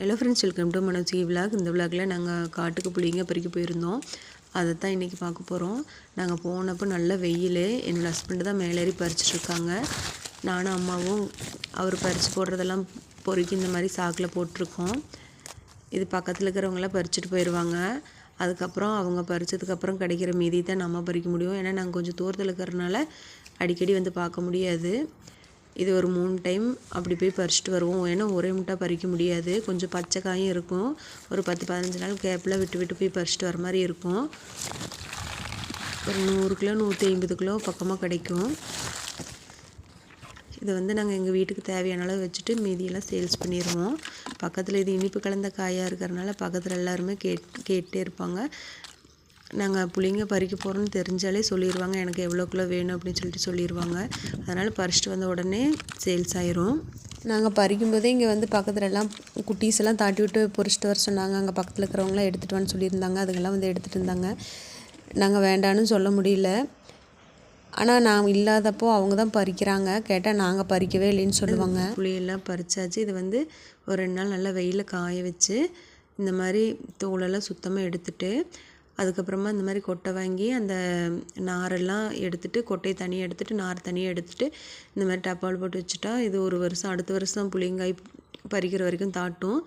Hello friends welcome to Manoji vlog இந்த விலாகில் நாங்கள் காட்டுக்கு புளிங்க பறிக்க போயிருந்தோம். அதை தான் இன்றைக்கி பார்க்க போகிறோம் நாங்கள் போனப்போ நல்ல வெயில். என்னோடய ஹஸ்பண்டு தான் மேலேறி பறிச்சிட்ருக்காங்க நானும் அம்மாவும் அவர் பறித்து போடுறதெல்லாம் பொறுக்கி இந்த மாதிரி சாக்கில் போட்டிருக்கோம். இது பக்கத்தில் இருக்கிறவங்களாம் பறிச்சுட்டு போயிடுவாங்க அதுக்கப்புறம் அவங்க பறித்ததுக்கப்புறம் கிடைக்கிற மீதி தான் நம்ம பறிக்க முடியும். ஏன்னா நாங்கள் கொஞ்சம் தூரத்தில் இருக்கிறனால அடிக்கடி வந்து பார்க்க முடியாது. இது ஒரு மூணு டைம் அப்படி போய் பறிச்சுட்டு வருவோம். ஏன்னா ஒரே முட்டாக பறிக்க முடியாது. கொஞ்சம் பச்சை காயும் இருக்கும். ஒரு பத்து பதினஞ்சு நாள் கேப்பில் விட்டு விட்டு போய் பறிச்சுட்டு வர மாதிரி இருக்கும். ஒரு நூறு கிலோ நூற்றி ஐம்பது கிலோ பக்கமாக கிடைக்கும். இதை வந்து நாங்கள் எங்கள் வீட்டுக்கு தேவையான அளவு வச்சுட்டு மீதியெல்லாம் சேல்ஸ் பண்ணிடுவோம் பக்கத்தில் இது இனிப்பு கலந்த காயாக இருக்கிறனால பக்கத்தில் எல்லாருமே கேட் கேட்டே இருப்பாங்க. நாங்கள் புளிங்க பறிக்க போகிறோன்னு தெரிஞ்சாலே சொல்லிடுவாங்க எனக்கு எவ்வளோ கிலோ வேணும் அப்படின்னு சொல்லிட்டு சொல்லிடுவாங்க அதனால் பறிச்சிட்டு வந்த உடனே சேல்ஸ் ஆயிரும். நாங்கள் பறிக்கும்போதே இங்கே வந்து பக்கத்துல எல்லாம் குட்டீஸ் எல்லாம் தாட்டி விட்டு பொறிச்சிட்டு வர சொன்னாங்க. அங்கே பக்கத்தில் இருக்கிறவங்களாம் எடுத்துகிட்டு வான்னு சொல்லியிருந்தாங்க. அதுங்கெல்லாம் வந்து எடுத்துகிட்டு இருந்தாங்க. நாங்கள் வேண்டான்னு சொல்ல முடியல. ஆனால் நான் இல்லாதப்போ அவங்க தான் பறிக்கிறாங்க. கேட்டால் நாங்கள் பறிக்கவே இல்லைன்னு சொல்லுவாங்க. புளியெல்லாம் பறிச்சாச்சு. இது வந்து ஒரு ரெண்டு நாள் நல்லா வெயிலில் காய வச்சு இந்த மாதிரி தோலெல்லாம் சுத்தமாக எடுத்துகிட்டு அதுக்கப்புறமா இந்த மாதிரி கொட்டை வாங்கி அந்த நாரெல்லாம் எடுத்துகிட்டு கொட்டையை தனியாக எடுத்துகிட்டு நார் தனியாக எடுத்துகிட்டு இந்த மாதிரி டப்பால் போட்டு வச்சுட்டா இது ஒரு வருஷம் அடுத்த வருஷம் புளியங்காய் பறிக்கிற வரைக்கும் தாட்டும்.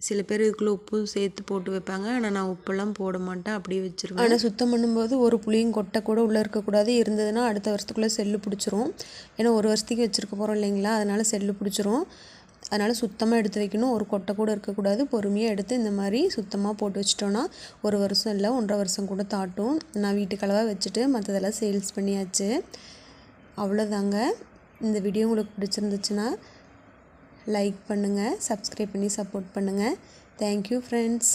சில பேர் இதுக்குள்ளே உப்பும் சேர்த்து போட்டு வைப்பாங்க. ஆனால் நான் உப்பெல்லாம் போட மாட்டேன். அப்படியே வச்சுருவேன். ஆனால் சுத்தம் பண்ணும்போது ஒரு புளியும் கொட்டை கூட உள்ளே இருக்கக்கூடாது இருந்ததுன்னா அடுத்த வருஷத்துக்குள்ளே செல்லு பிடிச்சிரும். ஏன்னா ஒரு வருஷத்துக்கு வச்சுருக்க போகிறோம் இல்லைங்களா? அதனால் செல்லு பிடிச்சிரும். அதனால் சுத்தமாக எடுத்து வைக்கணும். ஒரு கொட்டை கூட இருக்கக்கூடாது. பொறுமையாக எடுத்து இந்த மாதிரி சுத்தமாக போட்டு வச்சிட்டோன்னா ஒரு வருஷம் இல்லை ஒன்றரை வருஷம் கூட தாட்டும். நான் வீட்டுக்களவாக வச்சுட்டு மற்றதெல்லாம் சேல்ஸ் பண்ணியாச்சு. அவ்வளோதாங்க இந்த வீடியோ உங்களுக்கு பிடிச்சிருந்துச்சுன்னா லைக் பண்ணுங்கள் சப்ஸ்கிரைப் பண்ணி சப்போர்ட் பண்ணுங்கள் தேங்க்யூ ஃப்ரெண்ட்ஸ்